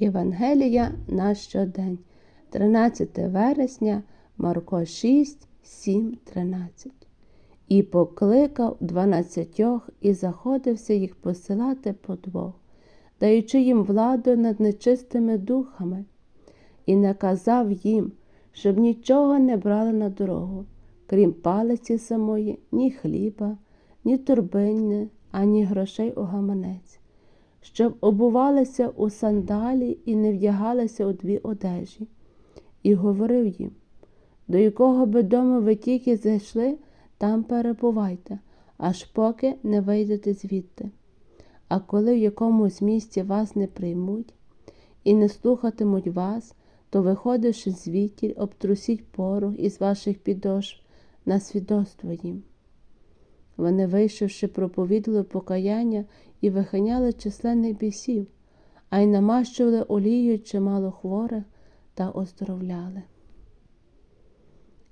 Євангелія на щодень, 13 вересня, Марко 6, 7, 13. І покликав дванадцятьох і заходився їх посилати по двох, даючи їм владу над нечистими духами, і наказав їм, щоб нічого не брали на дорогу, крім палиці самої, ні хліба, ні турбини, ані грошей у гаманець, щоб обувалися у сандалі і не вдягалися у дві одежі, і говорив їм, до якого би дому ви тільки зайшли, там перебувайте, аж поки не вийдете звідти. А коли в якомусь місці вас не приймуть і не слухатимуть вас, то, виходивши звідтіль, обтрусіть порох із ваших підошв на свідоцтво їм. Вони, вийшовши, проповідали покаяння і виханяли численних бісів, а й намащували олією чимало хворих та оздоровляли.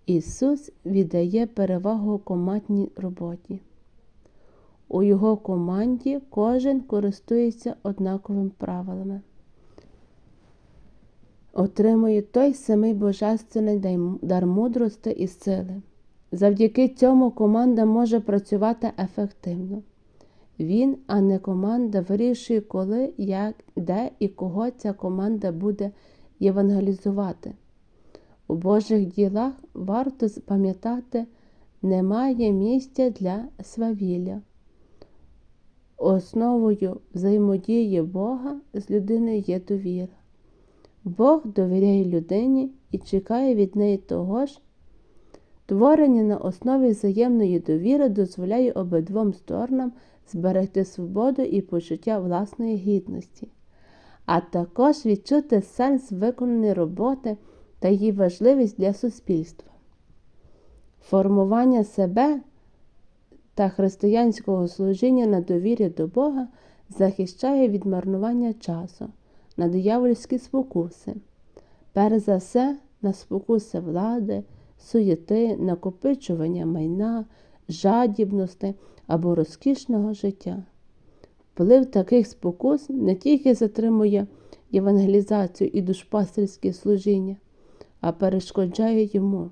Ісус віддає перевагу командній роботі. У його команді кожен користується однаковими правилами. Отримує той самий божественний дар мудрості і сили. Завдяки цьому команда може працювати ефективно. Він, а не команда, вирішує, коли, як, де і кого ця команда буде євангелізувати. У Божих ділах варто пам'ятати, немає місця для свавілля. Основою взаємодії Бога з людиною є довіра. Бог довіряє людині і чекає від неї того ж. Творення на основі взаємної довіри дозволяє обидвом сторонам зберегти свободу і почуття власної гідності, а також відчути сенс виконаної роботи та її важливість для суспільства. Формування себе та християнського служіння на довірі до Бога захищає від марнування часу на диявольські спокуси, перш за все на спокуси влади, суєти, накопичування майна, жадібності або розкішного життя. Вплив таких спокус не тільки затримує євангелізацію і душпастерське служіння, а перешкоджає йому,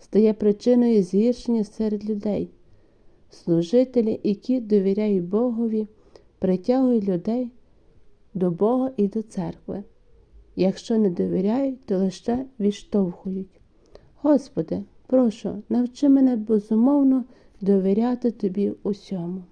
стає причиною згіршення серед людей. Служителі, які довіряють Богові, притягують людей до Бога і до церкви. Якщо не довіряють, то лише відштовхують. Господи, прошу, навчи мене безумовно довіряти Тобі усьому.